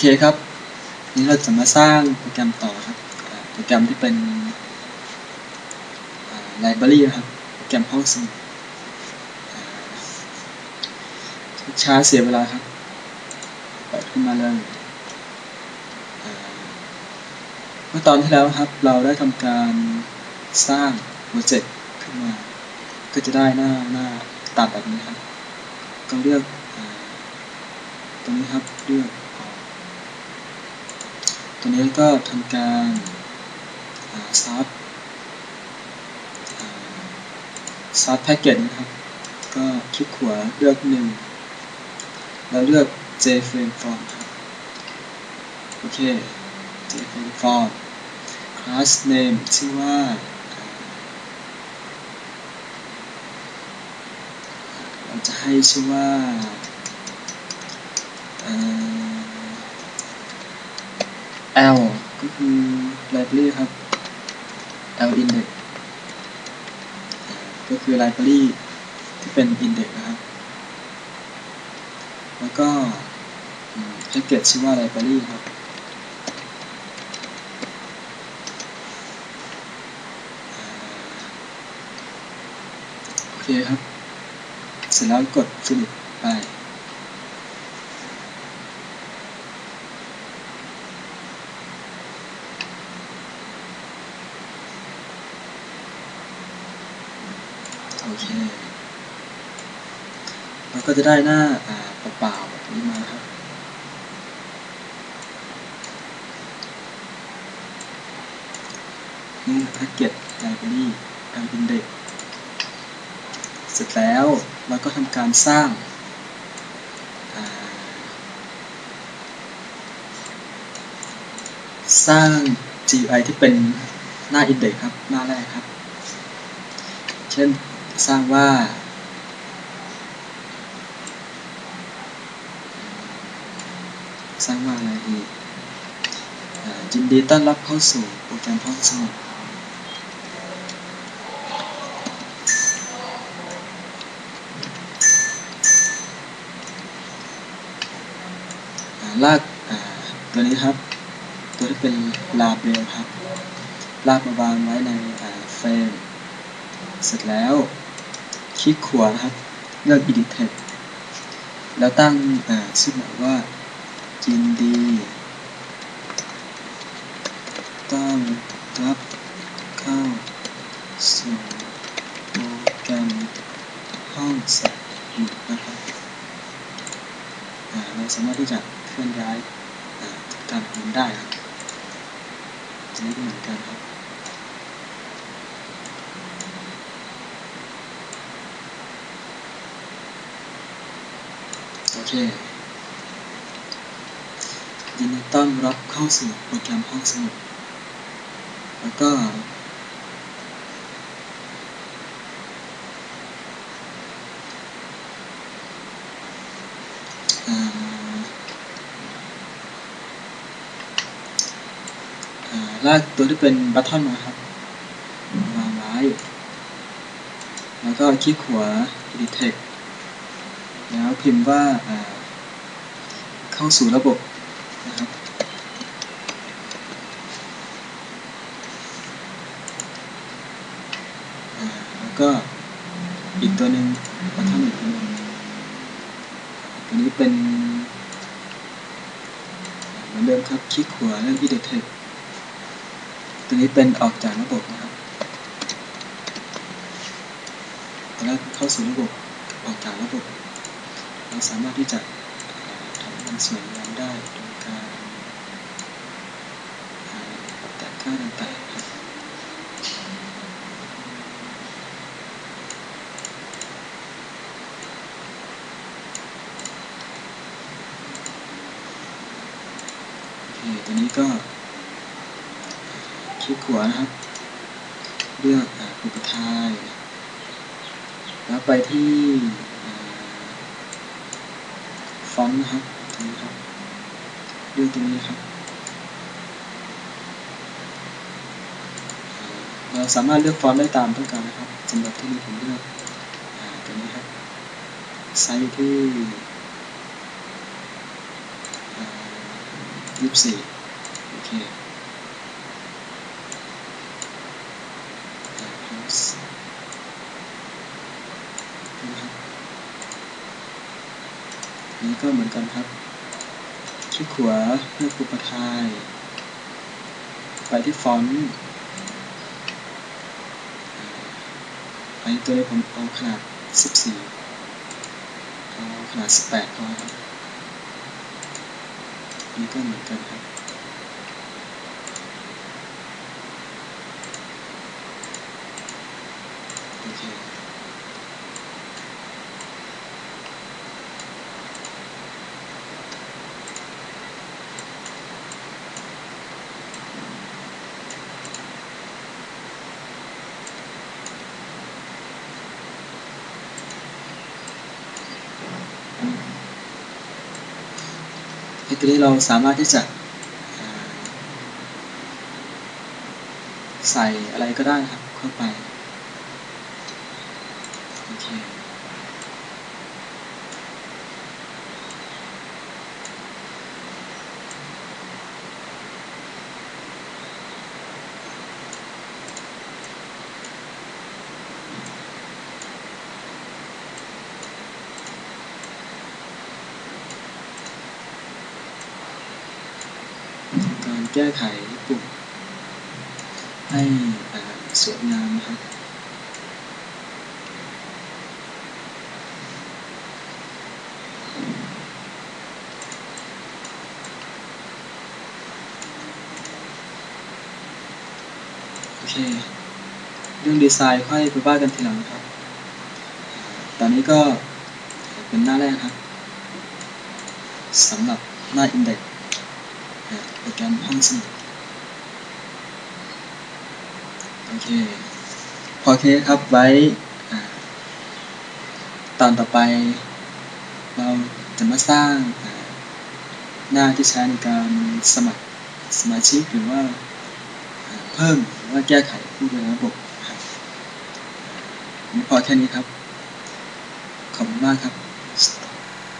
เคครับ นี้เราจะมาสร้างโปรแกรมต่อครับ โปรแกรมที่เป็นไลบรารีครับ โปรแกรมห้องสมุดช้าเสียเวลาครับ เปิดขึ้นมาเลยเมื่อตอนที่แล้วครับ เราได้ทำการสร้างโปรเจกต์ขึ้นมา ก็จะได้หน้าหน้าตัดแบบนี้ครับ ก็เลือกอตรงนี้ครับ เลือก ตัวนี้ก็ทำการซับซับแพ็กเกจนะครับ ก็คลิกขวาเลือกหนึ่งแล้วเลือก JFrame Form ครับ โอเค JFrame Form class name ชื่อว่า เราจะให้ชื่อว่าเอ่อ L ก็คือ library ครับ L index ก็คือ library ที่เป็น index นะครับ แล้วก็แพ็กเกจชื่อว่า library ครับ โอเคครับ เสร็จแล้วกด finish ไป โอเคเราก็จะได้หน้าอ่าเปล่าๆแบบนี้มาครับนี่แพ็กเกจไลบรารีแอมอินเด็กเสร็จแล้วเราก็ทำการสร้างสร้าง GUI ที่เป็นหน้า Index ครับ หน้าแรกครับ เช่น สร้างว่า สร้างว่าอะไรดีอ่ายินดีต้อนรับเข้าสู่โปรแกรมห้องสมุดลากตัวนี้ครับ ตัวที่เป็นลาเบลครับ ลากมาวางไว้ในเฟรม เสร็จแล้ว คลิกขวานะครับ เลือก edit text แล้วตั้งชื่อหมายว่ายินดีต้อนรับเข้าสู่โปรแกรมห้องสมุดนะครับเราสามารถที่จะเคลื่อนย้ายอ่าตามผมได้ครับจะได้เหมือนกันครับ เค ยินดีต้อนรับเข้าสู่โปรแกรมห้องสมุด แล้วก็อ่าลากตัวที่เป็นบัตทอนมาครับวางไว้ แล้วก็คลิกขวา edit text แล้วพิมพ์ว่าเข้าสู่ระบบนะครับแล้วก็อีกตัวหนึ่งบัทอนอีกตัวหนึ่งตัวนี้เป็นเหมือนเดิมครับคลิกขวาเลือก edit e ตัวนี้เป็นออกจากระบบนะครับตอนแรกเข้าสู่ระบบออกจากระบบ เราสามารถที่จะทำให้มันสวยงามได้โดยการแตะค่าต่างๆครับโอเคตัวนี้ก็คลิกขวานะครับ เลือกอุปทายแล้วไปที่ อนต์นะครับตรงนี้ครับเลือกตรงนี้ครับเราสามารถเลือกฟอนต์ได้ตามต้องการนะครับสำหรับที่นี้ผมเลือกตัวนี้ครับไซส์ที่ยี่สิบสี่โอเคนะครับ นี้ก็เหมือนกันครับ คลิกขวาเลือกอุปทาย ไปที่ฟอนต์อ่าอันนี้ตัวนี้ผมเอาขนาด 14เอาขนาด 18พอครับอันนี้ก็เหมือนกันครับโอเค ที่นี้เราสามารถที่จะใส่อะไรก็ได้นะครับเข้าไป โอเค แก้ไขปุ่มให้สวยงามนะครับโอเค เรื่องดีไซน์ค่อยไปว่ากันทีหลังครับ ตอนนี้ก็เป็นหน้าแรกครับสำหรับหน้า Index นะ โปรแกรมห้องสมุดโอเคพอเคครับไว้ตอนต่อไป เราจะมาสร้างหน้าที่ใช้ในการสมัครสมาชิกหรือว่าเพิ่มหรือว่าแก้ไขผู้บริระบบครับนี่พอแค่นี้ครับ ขอบคุณมากครับ